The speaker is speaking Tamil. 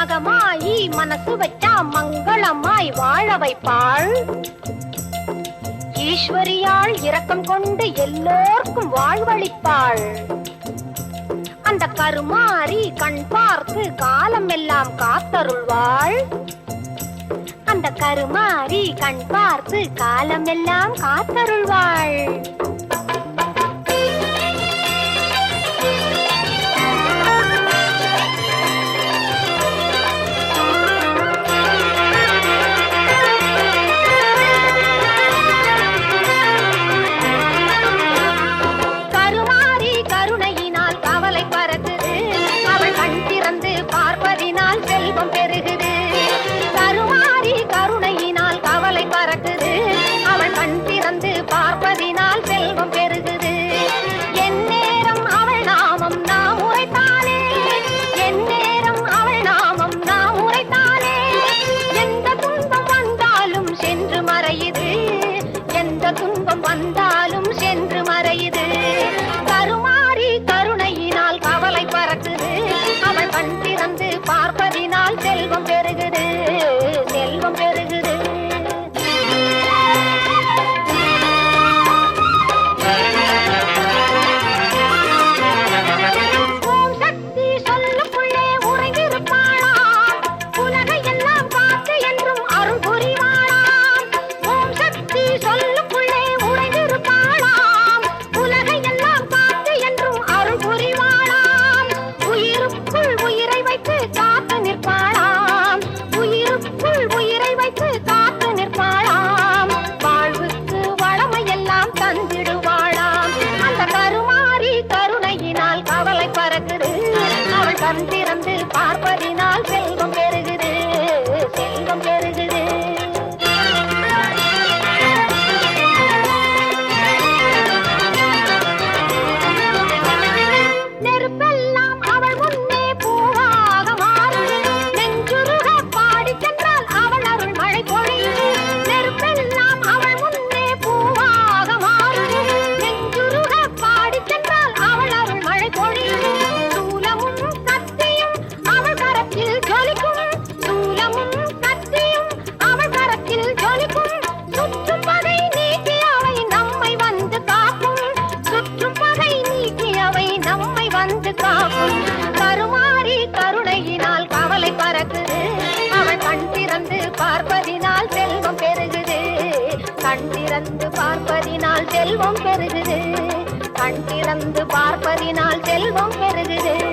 மகமாயி மனசு வச்சா மங்களமாய் வாழ வைப்பாள். ஈஸ்வரியால் இரக்கம் கொண்டு எல்லோர்க்கும் வாழ்வளிப்பாள். அந்த கருமாறி கண் பார்த்து காலம் எல்லாம் காத்தருள்வாள். அந்த கருமாறி கண் பார்த்து காலம் எல்லாம் காத்தருள்வாள். செல்வம் பெருகுது. கருமாறி கருணையினால் கவலை பறக்குது. அவன் கண் திறந்து பா கண் திறந்து பார்ப்பதினால் செல்வம் காத்து காக்கும். கருமாறி கருணையினால் கவலை பறக்குது. அவன் கண் திறந்து பார்ப்பதினால் செல்வம் பெருகுது. கண் திறந்து பார்ப்பதினால் செல்வம் பெருகுது. கண் திறந்து பார்ப்பதினால் செல்வம் பெருகுது.